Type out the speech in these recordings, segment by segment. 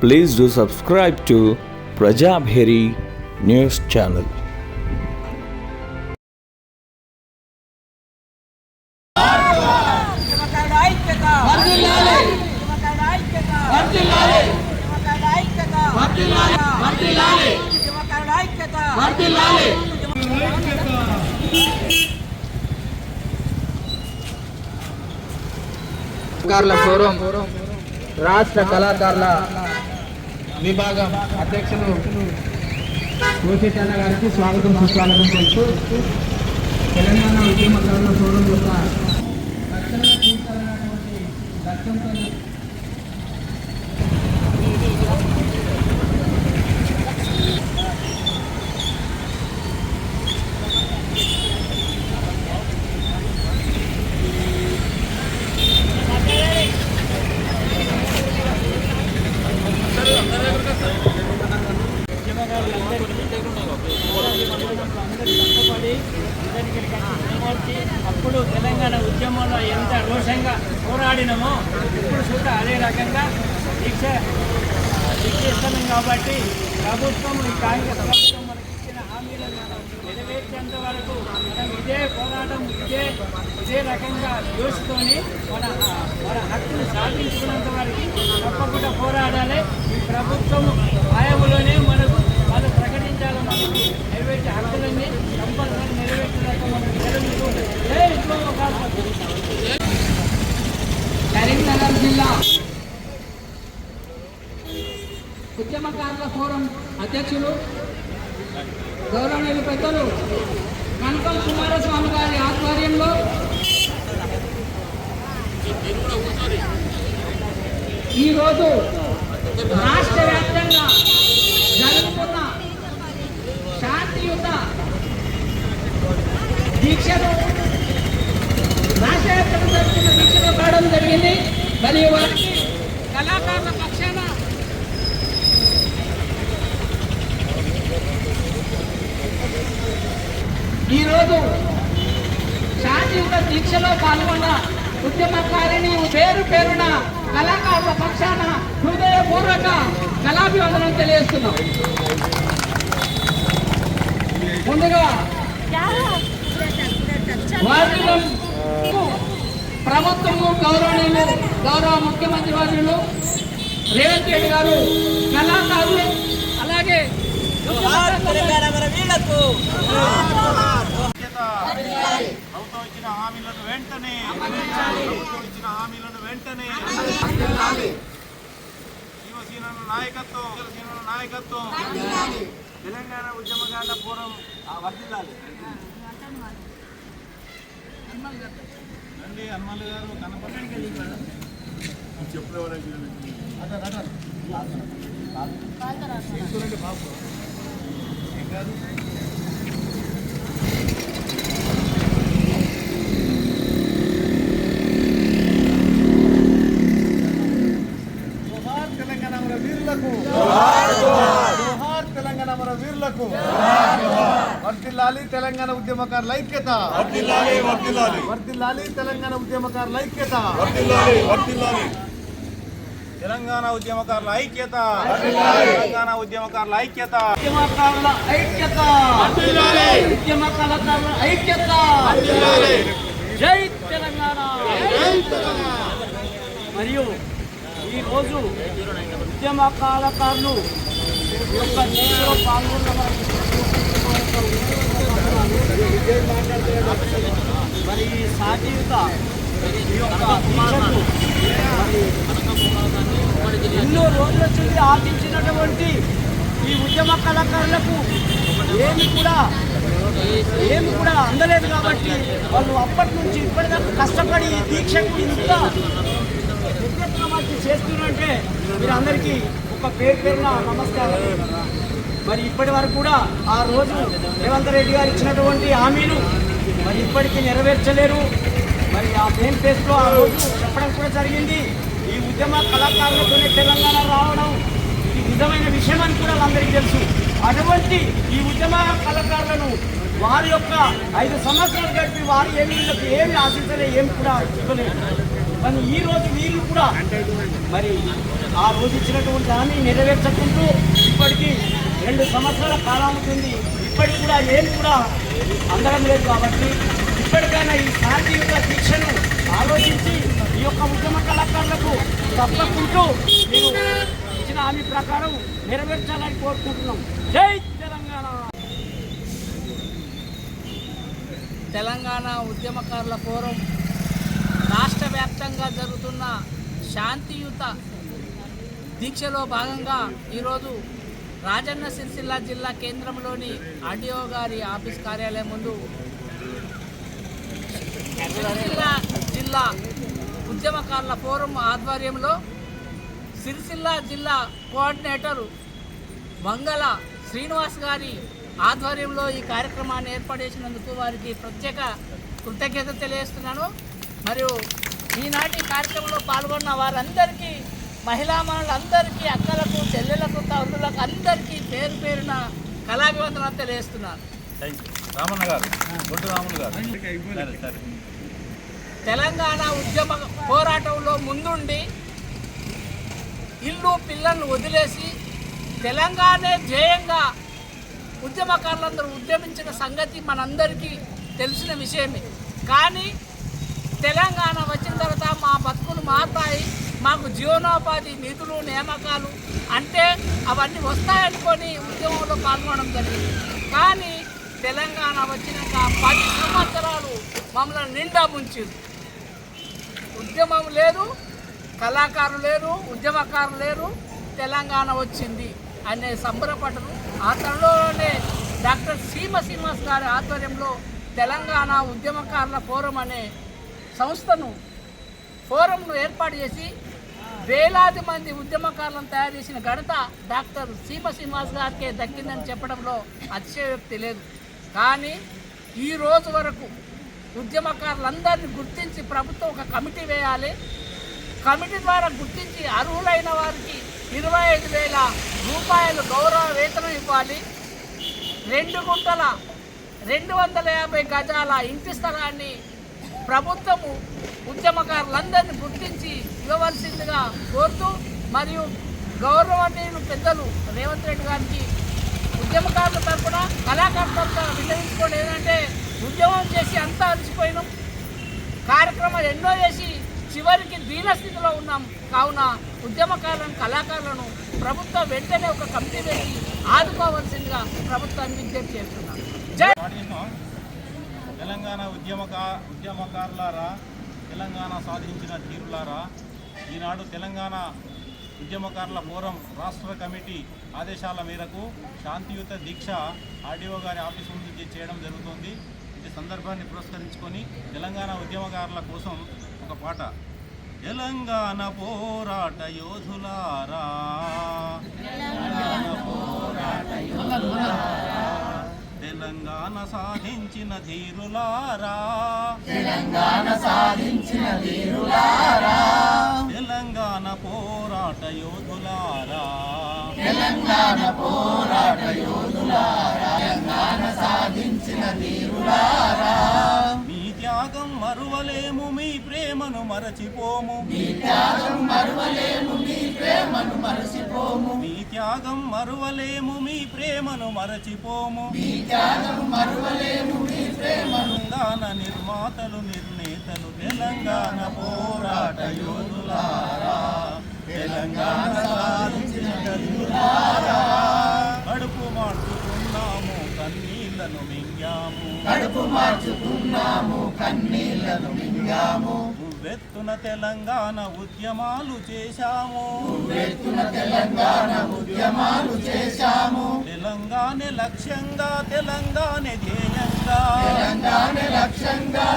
Please do subscribe to Prajabheri News Channel. యువకుల ఐక్యత వర్ధిల్లాలి యువకుల ఐక్యత వర్ధిల్లాలి యువకుల ఐక్యత వర్ధిల్లాలి వర్ధిల్లాలి యువకుల ఐక్యత వర్ధిల్లాలి కళాకారుల ఫోరం రాష్ట్ర కళాకారుల విభాగం అధ్యక్షులు కోశేచన్న గారికి స్వాగతం సుస్వాగతం చేస్తూ తెలంగాణ ఉద్యమకారుల ఫోరం యొక్క దక్షిణ తీసుకెళ్ళినటువంటి లక్ష్యంతో కష్టపడి నిలబడి అప్పుడు తెలంగాణ ఉద్యమంలో ఎంత రోషంగా పోరాడినమో ఇప్పుడు కూడా అదే రకంగా దీక్ష దీక్ష ఇస్తున్నాం కాబట్టి ప్రభుత్వం ఈ కాంగ్రెస్ ప్రభుత్వం మనకి ఇచ్చిన హామీలను నెరవేర్చేంత వరకు మనం ఇదే పోరాటం ఇదే ఇదే రకంగా చూసుకొని మన మన హక్కును సాధించుకున్నంత వరకు తప్పకుండా పోరాడాలి. ఈ ప్రభుత్వం ఆయములోనే మనకు వాళ్ళు ప్రకటించాలి మనకి నెరవేర్చే హక్కులన్నీ కంపల్సరీ నెరవేర్చడానికి మనం కరీంనగర్ జిల్లా ఉద్యమకారుల ఫోరం అధ్యక్షులు గౌరవనీయులు పెద్దలు కనకం కుమారస్వామి గారి ఆధ్వర్యంలో ఈరోజు రాష్ట్ర వ్యాప్తంగా జరుగుతున్న శాంతియుత దీక్షలు రాష్ట్ర వ్యాప్తంగా జరుగుతున్న దీక్షలు కావడం జరిగింది మరియు వారికి కళాకారుల పక్షాన ఈరోజు శాంతియుత దీక్షలో పాల్గొన్న ఉద్యమకారిణి పేరు పేరున కళాకారుల పక్షాన హృదయపూర్వక కళాభివందనం తెలియజేస్తున్నాం. ముందుగా ప్రభుత్వము గౌరవనీయులు గౌరవ ముఖ్యమంత్రి వర్యులు రేవంత్ రెడ్డి గారు కళాకారులు అలాగే వీళ్ళకు ప్రభుత్వం ఇచ్చిన హామీలను వెంటనే ప్రభుత్వం ఇచ్చిన హామీలను వెంటనే శివసేన నాయకత్వం శివసేన నాయకత్వం తెలంగాణ ఉద్యమకాండ పూర్వం వర్దిల్లాలి రండి హనుమాన్ గారు కనపడండి జోహార్ తెలంగాణ మన వీరులకు జోహార్ తెలంగాణ మన వీరులకు వర్దిల్లాలి తెలంగాణ ఉద్యమకారుల ఐక్యత. వర్దిల్లాలి తెలంగాణ ఉద్యమకారుల ఐక్యత. తెలంగాణ ఉద్యమకారుల ఐక్యత. తెలంగాణ ఉద్యమకారుల ఐక్యత. ఉద్యమకారుల ఐక్యత. ఉద్యమ కళాకారుల ఐక్యత. జై తెలంగాణ. మరియు ఈరోజు ఉద్యమ కళాకారులు ఈ యొక్క పాల్గొన్న ఈ యొక్క దీక్షకు ఎన్నో రోజుల నుంచి ఆశించినటువంటి ఈ ఉద్యమ కళాకారులకు ఏమి కూడా ఏమి కూడా అందలేదు కాబట్టి వాళ్ళు అప్పటి నుంచి ఇప్పటిదాకా కష్టపడి ఈ దీక్షకు ఇంత నిర్దేశనమాచి చేస్తున్నారంటే ఒక పేరు పేరున నమస్కారం. మరి ఇప్పటి వరకు కూడా ఆ రోజు రేవంత్ రెడ్డి గారు ఇచ్చినటువంటి హామీలు మరి ఇప్పటికీ నెరవేర్చలేరు. మరి ఆ మెయిన్ ఫేస్లో ఆ రోజు చెప్పడం కూడా జరిగింది. ఈ ఉద్యమ కళాకారులతోనే తెలంగాణ రావడం ఇది నిజమైన విషయం అని కూడా అందరికీ తెలుసు. అటువంటి ఈ ఉద్యమ కళాకారులను వారి యొక్క ఐదు సంవత్సరాలు గడిపి వారు ఏమి వీళ్ళకి ఏమి ఆశించలే ఏమి కూడా ఇవ్వలేదు. కానీ ఈ రోజు వీళ్ళు కూడా మరి ఆ రోజు ఇచ్చినటువంటి హామీ నెరవేర్చకుంటూ ఇప్పటికీ రెండు సంవత్సరాల కాలం అవుతుంది ఇప్పటికి కూడా ఏం కూడా అందడం లేదు కాబట్టి ఇప్పటికైనా ఈ శాంతియుత దీక్షను ఆలోచించి ఈ యొక్క ఉద్యమ కళాకారులకు తప్పకుంటూ మీరు ఇచ్చిన హామీ ప్రకారం నెరవేర్చాలని కోరుకుంటున్నాం. జై తెలంగాణ! తెలంగాణ ఉద్యమకారుల ఫోరం రాష్ట్ర వ్యాప్తంగా జరుగుతున్న శాంతియుత దీక్షలో భాగంగా ఈరోజు రాజన్న సిరిసిల్ల జిల్లా కేంద్రంలోని ఆర్డీఓ గారి ఆఫీస్ కార్యాలయం ముందు సిరిసిల్ల జిల్లా ఉద్యమకారుల ఫోరం ఆధ్వర్యంలో సిరిసిల్ల జిల్లా కోఆర్డినేటర్ మంగళ శ్రీనివాస్ గారి ఆధ్వర్యంలో ఈ కార్యక్రమాన్ని ఏర్పడేసినందుకు వారికి ప్రత్యేక కృతజ్ఞత తెలియజేస్తున్నాను. మరియు ఈనాటి కార్యక్రమంలో పాల్గొన్న వారందరికీ మహిళా మనులందరికీ అక్కలకు చెల్లెలకు తల్లులకు అందరికీ పేరు పేరున తెలియజేస్తున్నాను థ్యాంక్ యూ రామన్న గారు రాములు గారు. సరే సరే. తెలంగాణ ఉద్యమ పోరాటంలో ముందుండి ఇల్లు పిల్లలను వదిలేసి తెలంగాణే ధ్యేయంగా ఉద్యమకారులందరూ ఉద్యమించిన సంగతి మనందరికీ తెలిసిన విషయమే. కానీ తెలంగాణ వచ్చిన తర్వాత మా మాకు జీవనోపాధి నిధులు నియామకాలు అంటే అవన్నీ వస్తాయనుకొని ఉద్యమంలో పాల్గొనడం జరిగింది. కానీ తెలంగాణ వచ్చినాక పది సంవత్సరాలు మమ్మల్ని నిండా ముంచింది. ఉద్యమం లేదు కళాకారులు లేరు ఉద్యమకారులు లేరు తెలంగాణ వచ్చింది అనే సంబరపడరు ఆ తరలోనే డాక్టర్ సీమ శ్రీనివాస్ గారి ఆధ్వర్యంలో తెలంగాణ ఉద్యమకారుల ఫోరం అనే సంస్థను ఫోరంను ఏర్పాటు చేసి వేలాది మంది ఉద్యమకారులను తయారు చేసిన ఘనత డాక్టర్ సీమ శ్రీనివాస్ గారికే దక్కిందని చెప్పడంలో అతిశయోక్తి లేదు. కానీ ఈ రోజు వరకు ఉద్యమకారులందరినీ గుర్తించి ప్రభుత్వం ఒక కమిటీ వేయాలి. కమిటీ ద్వారా గుర్తించి అర్హులైన వారికి ఇరవై ఐదు వేల రూపాయలు గౌరవ వేతనం ఇవ్వాలి. రెండు గుంటల రెండు వందల యాభై గజాల ఇంటి స్థలాన్ని ప్రభుత్వము ఉద్యమకారులందరినీ గుర్తించి ఇవ్వవలసిందిగా కోరుతూ మరియు గౌరవనీయులు పెద్దలు రేవంత్ రెడ్డి గారికి ఉద్యమకారుల తరఫున కళాకారుల తరఫున విన్నవించుకోవడం ఏంటంటే ఉద్యమం చేసి అంతా అలసిపోయినాం. కార్యక్రమాలు ఎన్నో చేసి చివరికి దీనస్థితిలో ఉన్నాం. కావున ఉద్యమకారులను కళాకారులను ప్రభుత్వం వెంటనే ఒక కమిటీ పెట్టి ఆదుకోవాల్సిందిగా ప్రభుత్వాన్ని విజ్ఞప్తి చేస్తున్నాను తెలంగాణ ఉద్యమక ఉద్యమకారులారా తెలంగాణ సాధించిన తీరులారా ఈనాడు తెలంగాణ ఉద్యమకారుల ఫోరం రాష్ట్ర కమిటీ ఆదేశాల మేరకు శాంతియుత దీక్ష ఆర్డీఓ గారి ఆఫీస్ ముందు చేయడం జరుగుతుంది. ఈ సందర్భాన్ని పురస్కరించుకొని తెలంగాణ ఉద్యమకారుల కోసం ఒక పాట. తెలంగాణ పోరాట యోధులారా. తెలంగాణ పోరాట తెలంగాణ సాధించిన ధీరులారా. తెలంగాణ సాధించిన ధీరులారా. తెలంగాణ పోరాట యోధులారా. తెలంగాణ పోరాట యోధులారా. తెలంగాణ సాధించిన ధీరులారా. త్యాగం మరువలేము మీ ప్రేమను మరచిపోము. మీ త్యాగం మరువలేము మీ ప్రేమను మరచిపోము. మీ త్యాగం మరువలేము మీ ప్రేమను మరచిపోము. మీ త్యాగం మరువలేము మీ ప్రేమను తెలంగాణ నిర్మాతలు నిర్ణేతలు తెలంగాణ పోరాట యోధులారా. తెలంగాణ సాధించిన యోధులారా. కడుపు మార్చుకున్నాము కన్నీళ్ళను మింగాము కడుపు మార్చుకున్నాము కన్నీళ్ళను మింగాము. ఉవ్వెత్తున తెలంగాణ ఉద్యమాలు చేశాము. ఉవ్వెత్తున తెలంగాణ ఉద్యమాలు చేశాము. తెలంగాణ లక్ష్యంగా తెలంగాణ ధ్యేయంగా. తెలంగాణ లక్ష్యంగా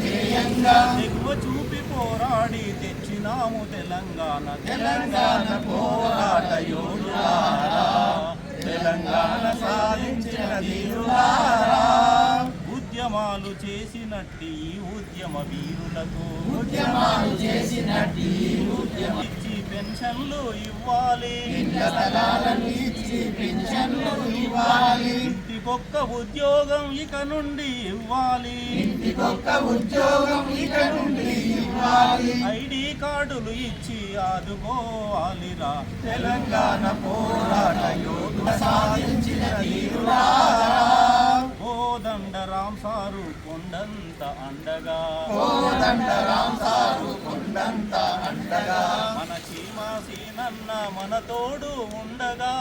ధ్యేయంగా. దిగువ చూపి పోరాడి తెచ్చినాము తెలంగాణ తెలంగాణ పోరాట చేసినట్టి ఉద్యమ వీరులకు ఉద్యమాలు చేసినట్టి ఇచ్చి పెన్షన్లు ఇవ్వాలి. ఇచ్చి పెన్షన్లు ఇవ్వాలి. ఇంటి ఇంటికొక్క ఉద్యోగం ఇక నుండి ఇవ్వాలి. ఐడి కార్డులు ఇచ్చి ఆదుకోవాలిరా. తెలంగాణ పోరాట యోధుల సాధించిన కోదండ రామ్ సారు కొండంత అండగా. మన సీమా సీనన్న మన తోడు ఉండగా.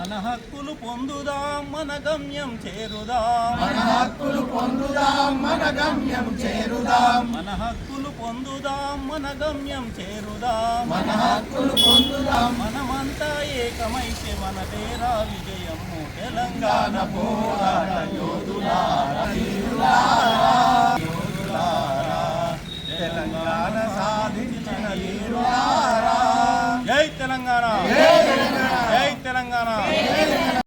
మన హక్కులు పొందుదాం మన గమ్యం చేరుదాం. మన హక్కులు పొందుదాం మన గమ్యం చేరుదాం. మన హక్కులు పొందుదాం మన గమ్యం చేరుదాం. మన హక్కులు పొందుదాం. మనమంతా ఏకమైతే విజయము తెలంగాణ. పోరాట తెలంగాణ సాధించిన వీరులారా తెలంగాణ. జై తెలంగాణ.